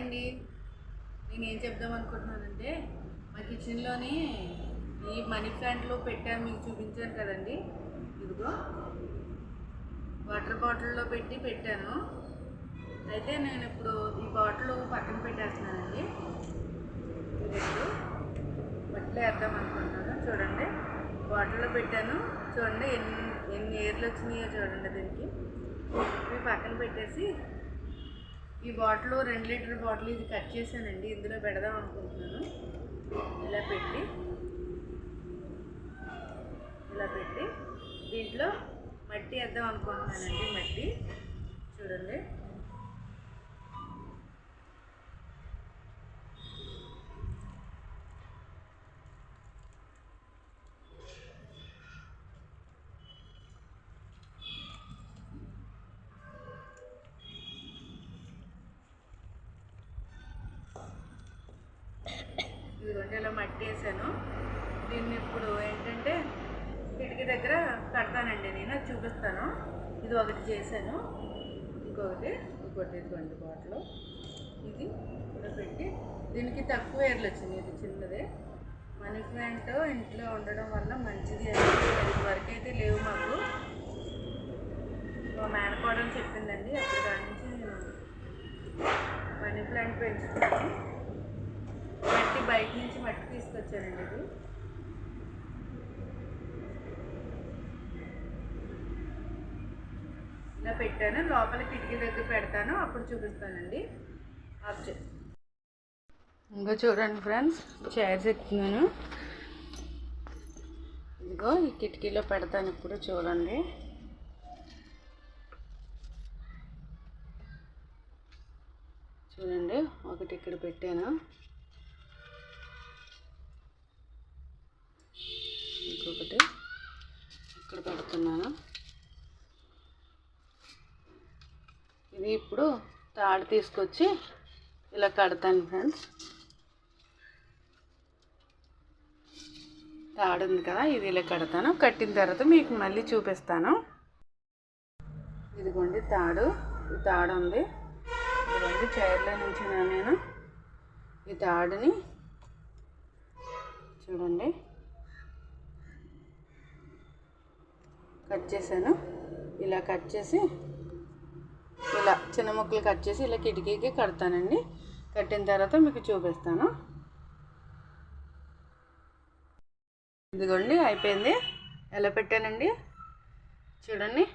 అండి. నేను ఏం చెప్దాం అనుకుంటున్నానంటే మా కిచెన్లోని ఈ మనీ ప్లాంట్లో పెట్టాను మీకు చూపించాను కదండి. ఇదిగో వాటర్ బాటిల్లో పెట్టి పెట్టాను. అయితే నేను ఇప్పుడు ఈ బాటిల్ పక్కన పెట్టేస్తున్నానండి. ఇది ఇప్పుడు వేద్దాం అనుకుంటున్నాను. చూడండి బాటిల్లో పెట్టాను. చూడండి ఎన్ని ఎన్ని ఏర్లు వచ్చినాయో చూడండి దీనికి. పక్కన పెట్టేసి ఈ బాటిల్ రెండు లీటర్ బాటిల్ ఇది కట్ చేశానండి. ఇందులో పెడదాం అనుకుంటున్నాను. ఇలా పెట్టి ఇలా పెట్టి దీంట్లో మట్టి వేద్దాం అనుకుంటున్నానండి మట్టి. చూడండి. ఇదిగోండి దీన్ని ఇప్పుడు ఏంటంటే కిటికీ దగ్గర కడతానండి నేను అది చూపిస్తాను. ఇది ఒకటి చేశాను. ఇంకొకటి ఇంకోటి ఇదిగోండి బాటిల్. ఇది పెట్టి దీనికి తక్కువ ఏర్లు వచ్చింది ఇది చిన్నదే. మనీ ప్లాంట్ ఇంట్లో ఉండడం వల్ల మంచిది అని వరకు అయితే లేవు మాకు. మా మేనకోడని చెప్పిందండి అప్పుడు దాని నుంచి మనీ ప్లాంట్ పెంచుతున్నాను. బయట నుంచి మట్టి తీసుకొచ్చానండి ఇది. ఇలా పెట్టాను లోపల కిటికీ దగ్గర పెడతాను అప్పుడు చూపిస్తానండి. ఆఫ్ ఇంకా చూడండి ఫ్రెండ్స్ చైర్స్ ఎక్కుతున్నాను ఇదిగో ఈ కిటికీలో పెడతాను ఇప్పుడు చూడండి. చూడండి ఒకటి ఇక్కడ పెట్టాను ఇంకొకటి ఇక్కడ పెడుతున్నాను ఇది ఇప్పుడు తాడు తీసుకొచ్చి ఇలా కడతాను ఫ్రెండ్స్ తాడు ఉంది కదా ఇది ఇలా కడతాను. కట్టిన తర్వాత మీకు మళ్ళీ చూపిస్తాను. ఇదిగోండి తాడు. ఈ తాడు ఉంది. ఇదిగోండి చైర్లో నుంచి నేను. ఈ తాడుని చూడండి. కట్ చేశాను. ఇలా కట్ చేసి ఇలా చిన్న ముక్కలు కట్ చేసి ఇలా కిటికీకి కడతానండి. కట్టిన తర్వాత మీకు చూపిస్తాను. ఇదిగోండి అయిపోయింది. ఎలా పెట్టానండి? చూడండి.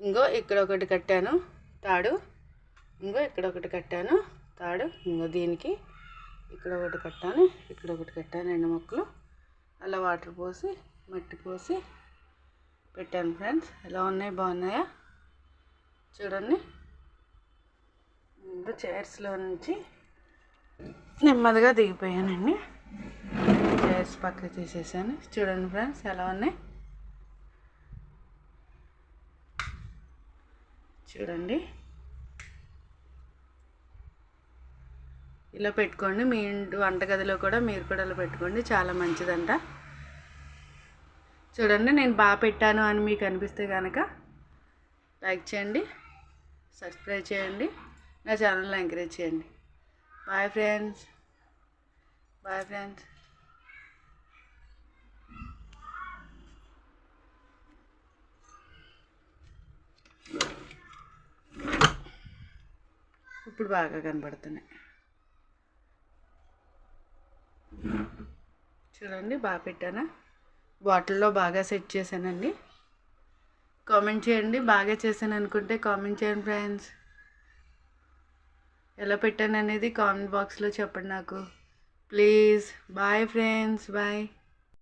ఇంకో ఇక్కడ ఒకటి కట్టాను. తాడు. ఇంకో ఇక్కడ ఒకటి కట్టాను. తాడు. ఇంకో దీనికి. ఇక్కడ ఒకటి కట్టాను. ఇక్కడ ఒకటి కట్టాను. రెండు మొక్కలు. అలా వాటర్ పోసి మట్టి పోసి పెట్టాను ఫ్రెండ్స్. ఎలా ఉన్నాయి? బాగున్నాయా? చూడండి. ముందు చైర్స్లో నుంచి నెమ్మదిగా దిగిపోయానండి. చైర్స్ పక్కకి తీసేసాను. చూడండి ఫ్రెండ్స్ ఎలా ఉన్నాయి? చూడండి. ఇలా పెట్టుకోండి. మీ ఇంటి వంటగదిలో కూడా మీరు కూడా ఇలా పెట్టుకోండి. చాలా మంచిదంట. చూడండి నేను బాగా పెట్టాను అని మీకు అనిపిస్తే కనుక లైక్ చేయండి సబ్స్క్రైబ్ చేయండి. నా ఛానల్ని ఎంకరేజ్ చేయండి. Bye friends. Bye friends. ఇప్పుడు బాగా కనబడుతున్నాయి. చూడండి బాగా పెట్టానా? బాటిల్లో బాగా సెట్ చేశానండి. కామెంట్ చేయండి బాగా చేశాను అనుకుంటే కామెంట్ చేయండి ఫ్రెండ్స్. ఎలా పెట్టాను అనేది కామెంట్ బాక్స్లో చెప్పండి నాకు. Please bye friends bye